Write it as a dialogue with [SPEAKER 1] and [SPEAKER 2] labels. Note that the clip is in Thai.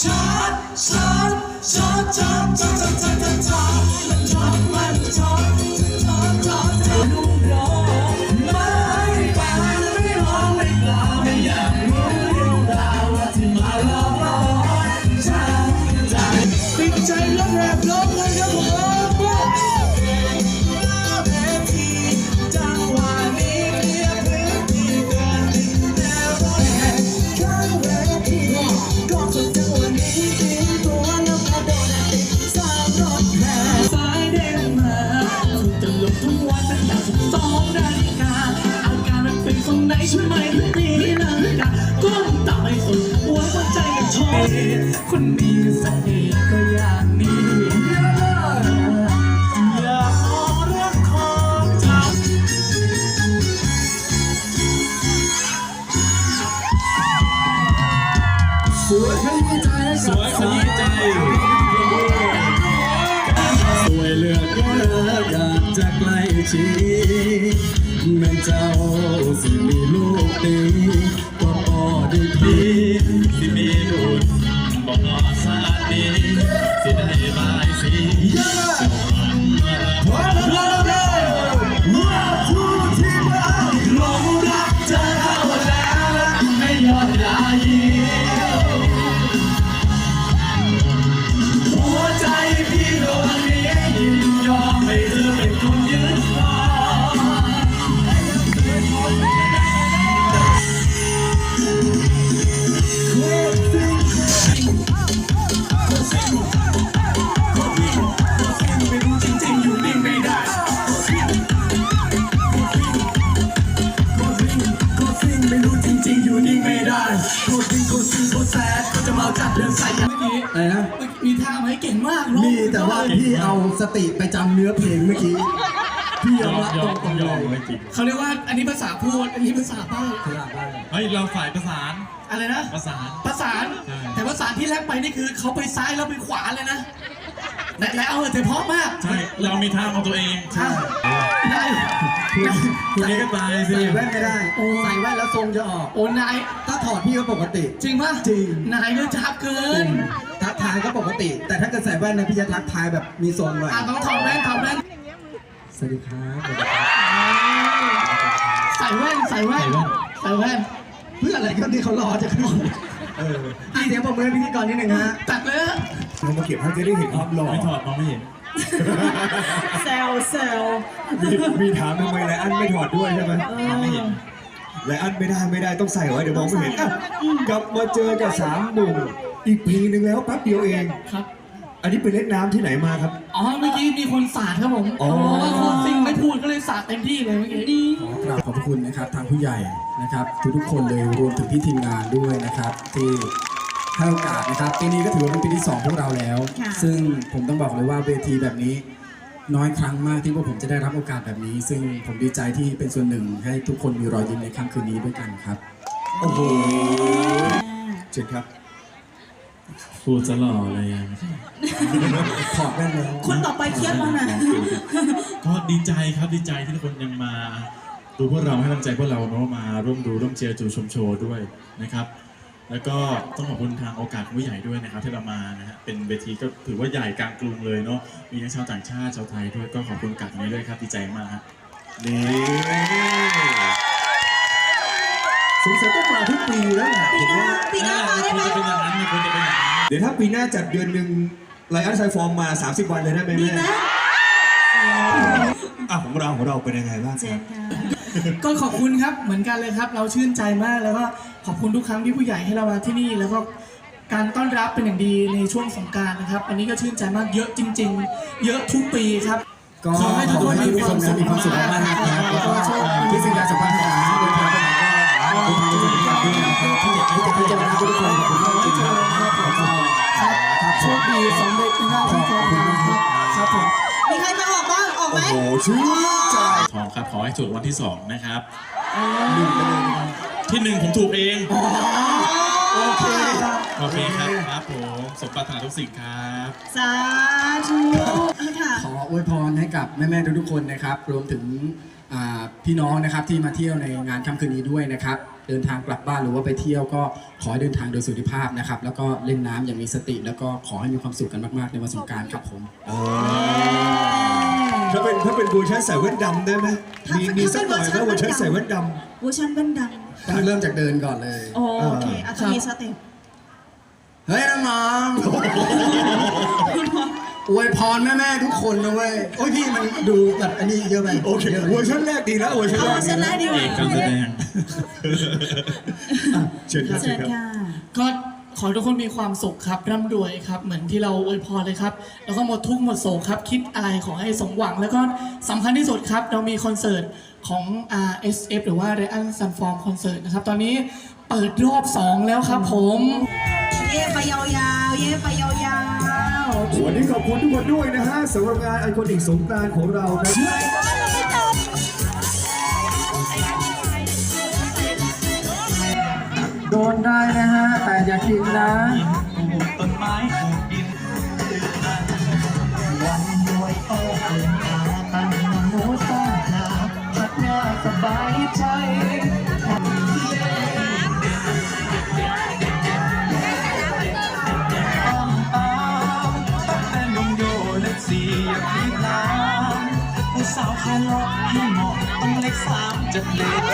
[SPEAKER 1] ช็อตช็อตช็อตช็อตช็อตช็อตช็อตช็อตช็อตมันช็อตมันช็อตช็อตช็อ คนมีเสน่ห์ก็อย่างนี้อย่าเอรื่องของเธอ
[SPEAKER 2] สวยขยี้ใจให้
[SPEAKER 3] ส
[SPEAKER 2] กับ
[SPEAKER 3] วยขยี้ใจ สวยเหลือเกินอยากจะใกล้ชิดแม่เจ้าสิมีลูกดี
[SPEAKER 1] จริงๆอยู่นิ่งไม่ได้โคตรดิ้งโคตรซิ่งโคตรแซดก็จะมาจัดเดินใส่เมื่อกี้
[SPEAKER 2] อะไรนะ
[SPEAKER 1] มีท่าไหมเก่งมากร้อง
[SPEAKER 2] มีแต่ว่าพี่เอาสติไปจำเนื้อเพลงเมื่อกี้ พี่ย
[SPEAKER 3] ย
[SPEAKER 2] อ
[SPEAKER 3] อ
[SPEAKER 2] ม
[SPEAKER 3] ม
[SPEAKER 2] รับ
[SPEAKER 3] ย
[SPEAKER 2] ต
[SPEAKER 3] อม
[SPEAKER 2] รงๆ
[SPEAKER 3] ย
[SPEAKER 2] เล
[SPEAKER 3] อม
[SPEAKER 2] ย
[SPEAKER 3] ไม่จริง
[SPEAKER 1] เขาเรียกว่าอันนี้ภาษาพูดอันนี้ภาษาใบ้
[SPEAKER 3] เฮ้ย เราฝ่ายประสาน
[SPEAKER 1] อะไรนะ
[SPEAKER 3] ประสาน
[SPEAKER 1] ประสาน
[SPEAKER 3] ใช่
[SPEAKER 1] แต่ประสานที่แรกไปนี่คือเขาไปซ้ายแล้วไปขวาเลยนะและและเอาแต่เพราะมาก
[SPEAKER 3] ใช่ เรามีทางของตัวเอง
[SPEAKER 1] ใช่ได้
[SPEAKER 3] คุณนี้ก็ตายสิ
[SPEAKER 2] ใส่แว่นไม่ได้ใส่แว่นแล้วทรงจะออก
[SPEAKER 1] โอ้นาย
[SPEAKER 2] ถ้าถอดพี่ก็ปกติ
[SPEAKER 1] จริงปะ
[SPEAKER 2] จริง
[SPEAKER 1] นายก็จับเกิน
[SPEAKER 2] ทักทายก็ปกติ แต่ถ้าเกิดใส่แว่นนะพี่จะทักทายแบบมีทรงหน่อย
[SPEAKER 1] อะต้องถอดแว่นถอดแว่น
[SPEAKER 2] สวัสดีครับสวัสดีครับ
[SPEAKER 1] ใส่แว่นใส่แว่นใส่แว่น
[SPEAKER 2] เพื่ออะไรก็ที่เขารอจะขึ้นเอออะเสียงปรบมือให้พิธีกรนิดหนึ่งฮะ
[SPEAKER 1] ตัดเลยฮะ
[SPEAKER 2] เรามาเก็บให้จะได้เห็นความหล่อ
[SPEAKER 3] ไม่ถอดมองไม่เห็น
[SPEAKER 4] แซวแซว
[SPEAKER 2] มีมีถามทำไมไลอันไม่ถอดด้วยใช่ไหม
[SPEAKER 3] มองไม่เห็น
[SPEAKER 2] ไลอันไม่ได้ไม่ได้ต้องใส่ไว้เดี๋ยวมองไม่เห็นอะกลับมาเจอกับสามหนุ่มอีกปีหนึ่งแล้วแป๊บเดียวเอง
[SPEAKER 1] ครับ
[SPEAKER 2] อันนี้ไปเล่นน้ำที่ไหนมาครับ
[SPEAKER 1] อ๋อ เมื่อกี้มีคนสาดครับผม
[SPEAKER 2] อ๋อ
[SPEAKER 1] เพราะว่าคนซิงไม่พูดก็เลยสาดเต็มที่เลยเมื่อกี้
[SPEAKER 5] ขอกราบขอบพระคุณนะครับทางผู้ใหญ่นะครับทุกๆคนเลยรวมถึงพี่ทีมงานด้วยนะครับ ที่ ให้โอกาสนะครับปีนี้ก็ถือว่าเป็นปีที่สองพวกเราแล้วซึ่งผมต้องบอกเลยว่าเวทีแบบนี้ น้อยครั้งมากที่พวกผมจะได้รับโอกาสแบบนี้ ซึ่งผมดีใจที่เป็นส่วนหนึ่งให้ทุกคนมีรอยยิ้มในค่ำคืนนี้ด้วยกันครับ
[SPEAKER 2] โอ้โหเจ็ดครับ
[SPEAKER 3] พูดจะหล่อเลยอะ
[SPEAKER 2] ถอดแว่นแล้ว
[SPEAKER 4] คนต่อไปเครียดแล้วนะ
[SPEAKER 3] ก็ดีใจครับดีใจที่ทุกคนยังมา ดูพวกเราให้กำลังใจพวกเราเนาะมาร่วมดูร่วมเชียร์จูชมโชว์ด้วยนะครับ แล้วก็ต้องขอบคุณทางโอกาสผู้ใหญ่ด้วยนะครับที่เรามานะฮะเป็นเวทีก็ถือว่าใหญ่กลางกรุงเลยเนาะมีทั้งชาวต่างชาติชาวไทยด้วยก็ขอบคุณโอกาสนี้ด้วยครับดีใจมากฮะ
[SPEAKER 2] นี่สงสัยต้องมาทุกปีแล้วแหละผมว่า
[SPEAKER 4] ปีหน้ามาได้ไหม
[SPEAKER 3] ควรจะเป็นอย่างนั้นควรจะเป็นอย่างนั้น
[SPEAKER 2] เดี๋ยวถ้าปีหน้าจัดเดือนหนึ่งไลอันไซฟอร์มมา 30 วันเลยได้ไหม
[SPEAKER 4] ดี
[SPEAKER 2] แม่
[SPEAKER 4] ไหม
[SPEAKER 2] อะของเราของเราเป็นยังไงบ้างค
[SPEAKER 4] เจ
[SPEAKER 2] รับ
[SPEAKER 4] นค่ะ
[SPEAKER 1] ก็ขอบคุณครับเหมือนกันเลยครับ เราชื่นใจมากแล้วก็ขอบคุณทุกครั้งที่ผู้ใหญ่ให้เรามาที่นี่ แล้วก็การต้อนรับเป็นอย่างดีในช่วงสงกรารนะครับ อันนี้ก็ชื่นใจมากเยอะจริง ๆ เยอะทุกปีครับ
[SPEAKER 5] ก็
[SPEAKER 1] ขอให้ทุกคน
[SPEAKER 5] มีความสุขมีความสุขมากๆนะครับแล้วก็ที่สิ่งใดสำคัญที่สุดนะโดยเฉพาะก็ขอบคุณที่เป็นการด้วยนะครับที่จะพิจารณาทุกคนขอบคุณมากจริงๆครับแล้วก็ครับ
[SPEAKER 1] โชคดีสำเร็จในหน้าที่การงานครับครับผม
[SPEAKER 4] มีใครมาออกบ้างออกไหม
[SPEAKER 2] โอ้โหชื่นใจ
[SPEAKER 3] ทองครับ ขอให้ถูกวันที่สองนะครับ
[SPEAKER 2] หนึ่งไปเลยนะครับ
[SPEAKER 3] ที่หนึ่งผมถูกเอง
[SPEAKER 2] โอเคครับ
[SPEAKER 3] โอเคครับครับผมสมปรารถนาทุกสิ่งครับ
[SPEAKER 4] สาธุค่ะ
[SPEAKER 5] ขออวยพรให้กับแม่ๆทุกๆคนนะครับ รวมถึงอ่าพี่น้องนะครับที่มาเที่ยวในงานค่ำคืนนี้ด้วยนะครับ เดินทางกลับบ้านหรือว่าไปเที่ยวก็ขอให้เดินทางโดยสุขภาพนะครับ แล้วก็เล่นน้ำอย่างมีสติ แล้วก็ขอให้มีความสุขกันมากๆในวันสงกรารครับผม
[SPEAKER 2] ถ้าเป็นถ้าเป็นเวอร์ชันใส่แว่นดำได้ไหมมีมีสักหน่อยไหมเวอร์ชันใส่แว่นด
[SPEAKER 4] เวอร์ชันแว่นด
[SPEAKER 5] ต้องเริ่มจากเดินก่อนเลยำ
[SPEAKER 4] โอเคอาจจะมีสเต็ป
[SPEAKER 5] เฮ้ยน้องๆอวยพรแม่ๆทุกคนนะเว้ยโอ้ยพี่มันดูแบบอันนี้เยอะไปำ
[SPEAKER 2] โอเคเวอร์ชันแรกดีแล้วเวอร์ชัน
[SPEAKER 4] เอา
[SPEAKER 2] แร
[SPEAKER 4] เวอกร์ชันแรกดีก
[SPEAKER 3] เอ
[SPEAKER 4] ว่าก
[SPEAKER 3] การแสดง
[SPEAKER 2] เชิญครับ
[SPEAKER 4] เชิ
[SPEAKER 2] เชิญ
[SPEAKER 4] ญ
[SPEAKER 2] ครับ
[SPEAKER 4] ค่ะ
[SPEAKER 1] ก็ข อให้ทุกคนมีความสุขครับร่ำรวยครับ เหมือนที่เราอวยพรเลยครับ แล้วก็หมดทุกข์หมดโศกครับ คิดอะไรขอให้สมหวัง แล้วก็สำคัญที่สุดครับ เรามีคอนเสิร์ตของ RSF หรือว่า r e a n Sunform Concert นะครับ ตอนนี้เปิดรอบ 2 แล้วครับผม
[SPEAKER 4] เย่ไปยาวๆ เย่ไปยาวๆ
[SPEAKER 2] วันนี้ขอบคุณทุกคนด้วยนะฮะสำหรับงานไอคอนิกสงกรานต์ของเราครับ
[SPEAKER 5] โดนได้นะฮะ แต่อย่ากินนะ
[SPEAKER 6] ต้นไม้ปลูกดินวันรวยโตเกินหาตั้งหนูสร้างนาพัดงาสบายใจอ้อมอ้ามตั้งแต่หนุ่มโยเล็กสี่อยากคิดน้ำผู้สาวคาร์ลให้เหมาะต้องเล็กสามจะเด็ด